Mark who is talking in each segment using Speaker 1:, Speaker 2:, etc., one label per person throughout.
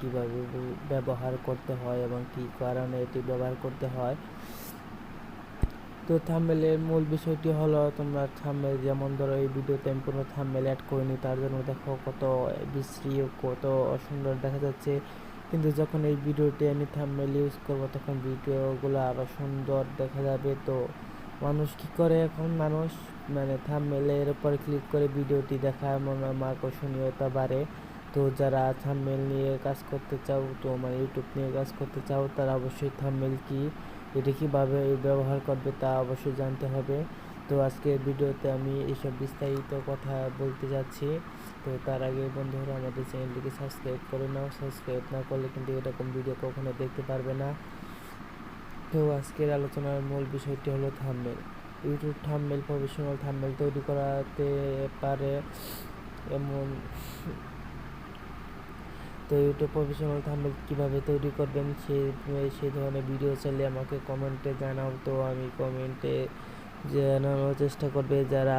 Speaker 1: কীভাবে ব্যবহার করতে হয় এবং কী কারণে এটি ব্যবহার করতে হয়। তো থাম্বেলের মূল বিষয়টি হলো, তোমরা থাম্বেল যেমন ধরো এই ভিডিওতে আমি কোনো থাম্বেল অ্যাড করিনি, তার জন্য দেখো কত বিশ্রী কত অসুন্দর দেখা যাচ্ছে। কিন্তু যখন এই ভিডিওটি আমি থাম্বেল ইউজ করব, তখন ভিডিওগুলো আরও সুন্দর দেখা যাবে। তো মানুষ কি করে এখন? মানুষ মানে থাম্বেলের উপর ক্লিক করে ভিডিওটি দেখার মনে আকর্ষণীয়তা বাড়ে। তো যারা থাম্বেল নিয়ে কাজ করতে চাও, তো মানে ইউটিউব নিয়ে কাজ করতে চাও, তারা অবশ্যই থাম্বেল কি, এটি কীভাবে ব্যবহার করবে তা অবশ্যই জানতে হবে। তো আজকের ভিডিওতে আমি এইসব বিস্তারিত কথা বলতে যাচ্ছি। তো তার আগে বন্ধুরা, আমাদের চ্যানেলটিকে সাবস্ক্রাইব করে নাও। সাবস্ক্রাইব না করলে কিন্তু এরকম ভিডিও কখনো দেখতে পারবে না। তো আজকের আলোচনার মূল বিষয়টি হলো thumbnail YouTube thumbnail professional thumbnail তৈরি করাতে পারে এমন তো ইউটিউব প্রফেশনাল থাম্বেল কীভাবে তৈরি করবেন সে সেই ধরনের ভিডিও চাইলে আমাকে কমেন্টে জানাও। তো আমি কমেন্টে জানানোর চেষ্টা করবে। যারা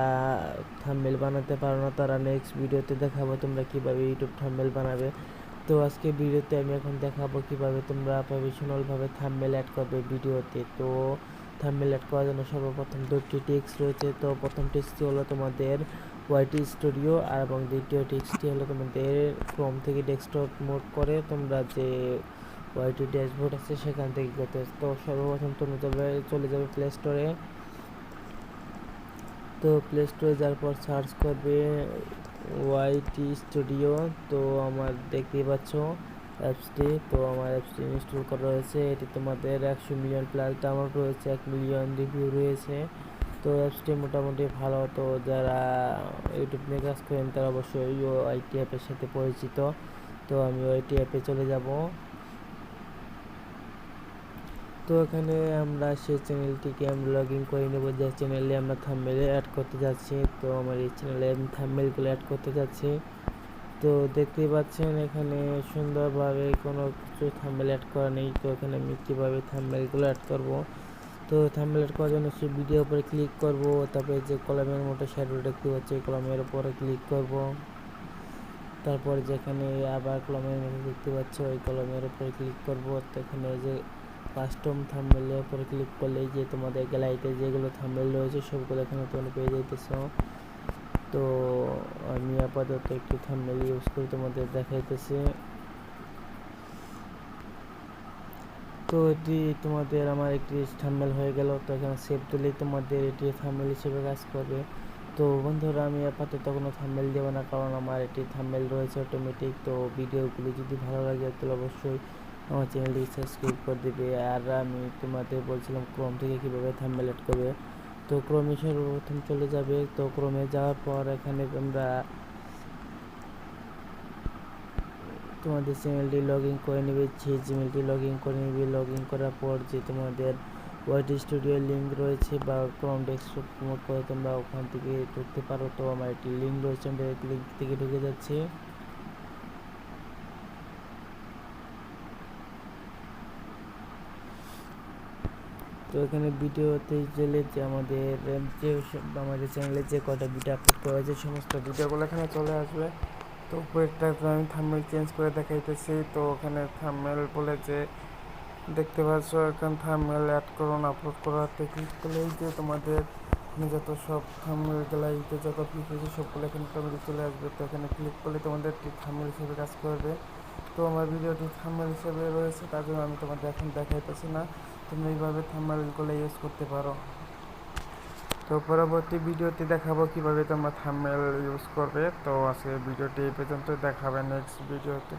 Speaker 1: থাম্বেল বানাতে পারো না, তারা নেক্সট ভিডিওতে দেখাবো তোমরা কীভাবে ইউটিউব থাম্বেল বানাবে। তো আজকে ভিডিওতে আমি এখন দেখাবো কীভাবে তোমরা প্রফেশনালভাবে থাম্বেল অ্যাড করবে ভিডিওতে তো থাম্বেল অ্যাড করার জন্য সর্বপ্রথম দুটি টিক্স রয়েছে। তো প্রথম টিক্সটি হলো তোমাদের ওয়াইটি স্টুডিও আর এবং দ্বিতীয় টিক্সটি হলো তোমাদের ক্রোম থেকে ডেস্কটপ মোড করে তোমরা যে ওয়াইটি ড্যাশবোর্ড আছে সেখান থেকে করতে তো সর্বপ্রথম তুমি যাবে, চলে যাবে প্লে স্টোরে তো প্লে স্টোরে যাওয়ার পর সার্চ করবে ওয়াইটি স্টুডিও। তো আমার দেখতেই পাচ্ছ অ্যাপসটি। তো আমার অ্যাপসটি ইনস্টল করা রয়েছে। এটি তোমাদের একশো মিলিয়ন প্লাস ডাউনলোড রয়েছে, এক মিলিয়ন রিভিউ রয়েছে। তো অ্যাপসটি মোটামুটি ভালো। তো যারা ইউটিউব নিয়ে কাজ করেন, তারা অবশ্যই ওআইটি অ্যাপের সাথে পরিচিত। তো আমি ওআইটি অ্যাপে চলে যাব। তো এখানে আমরা সেই চ্যানেলটিকে আমরা লগ ইন করে নেব। যে চ্যানেলে আমরা থাম্বেল অ্যাড করতে যাচ্ছি, তো আমার এই চ্যানেলে আমি থাম্বেলগুলো অ্যাড করতে যাচ্ছি। তো দেখতেই পাচ্ছেন এখানে সুন্দরভাবে কোনো কিছু থাম্বেল অ্যাড করা নেই। তো এখানে আমি কীভাবে থাম্বেলগুলো অ্যাড করব? তো অ্যাড করার জন্য সেই ভিডিও উপরে ক্লিক করব, তারপরে যে কলমের মতো শ্যাডো দেখতে পাচ্ছি কলমের উপরে ক্লিক করব। তারপর যেখানে আবার কলমের মতো দেখতে পাচ্ছ, ওই কলমের উপরে ক্লিক করব। এখানে যে কাস্টম থাম্বেলের উপরে ক্লিক করলে যে তোমাদের গ্যালারিতে যেগুলো থাম্বেল রয়েছে, সবগুলো এখানে তোমরা পেয়ে যাইতেছ। তো আমি আপাতত একটু থাম্বেল ইউজ করে তোমাদের দেখাইতেছি। তো এটি তোমাদের আমার একটি থাম্বেল হয়ে গেল। তো এখানে সেভ দিলেই তোমাদের এটি থাম্বেল হিসেবে কাজ করবে। তো বন্ধুরা, আমি আপাতত কোনো থাম্বেল দেবো না, কারণ আমার এটি থাম্বেল রয়েছে অটোমেটিক তো ভিডিওগুলি যদি ভালো লাগে, তাহলে অবশ্যই আমার চ্যানেলটি সাবস্ক্রাইব করে দেবে। আর আমি তোমাদের বলছিলাম ক্রোম থেকে কীভাবে থাম্বেল অ্যাড করবে। তো ক্রমে সর্বপ্রথম চলে যাবে। তো ক্রমে যাওয়ার পর এখানে তোমরা তোমাদের চ্যানেলটি লগ ইন করে নেবে সেই জিমেলটি লগ ইন করে নেবে লগ ইন করার পর যে তোমাদের ওয়াইট স্টুডিওর লিঙ্ক রয়েছে বা ক্রম ডেস্কটপ প্রমোট করে তোমরা ওখান থেকে ঢুকতে পারো। তো আমার একটি লিঙ্ক রয়েছে আমি লিঙ্ক থেকে ঢুকে যাচ্ছি। তো এখানে ভিডিওতে গেলে যে আমাদের যে আমাদের চ্যানেলে যে কটা ভিডিও আপলোড করা হয়েছে, সমস্ত ভিডিওগুলো এখানে চলে আসবে। তো উপরেরটা আমি থাম্বেল চেঞ্জ করে দেখাইতেছি। তো ওখানে থাম্বেল বলে যে, দেখতে পাচ্ছ, এখন থাম্বেল অ্যাড করুন আপলোড করাতে ক্লিক করলেই যে তোমাদের যত সব থাম্বেল গ্যালারিতে যত ক্লিক হয়েছে সবগুলো এখানে তোমাদের চলে আসবে। তো এখানে ক্লিক করলে তোমাদের থাম্বেল হিসেবে কাজ করবে। তো আমার ভিডিওটি থাম্বেল হিসেবে রয়েছে, তার জন্য আমি তোমাদের এখন দেখাইতেছি না। তুমি এইভাবে থাম্বেলগুলো ইউজ করতে পারো। তো পরবর্তী ভিডিওতে দেখাবো কীভাবে তোমরা থাম্বনেল ইউজ করবে। তো আজকে ভিডিওটি এই পর্যন্ত দেখাবে নেক্সট ভিডিওতে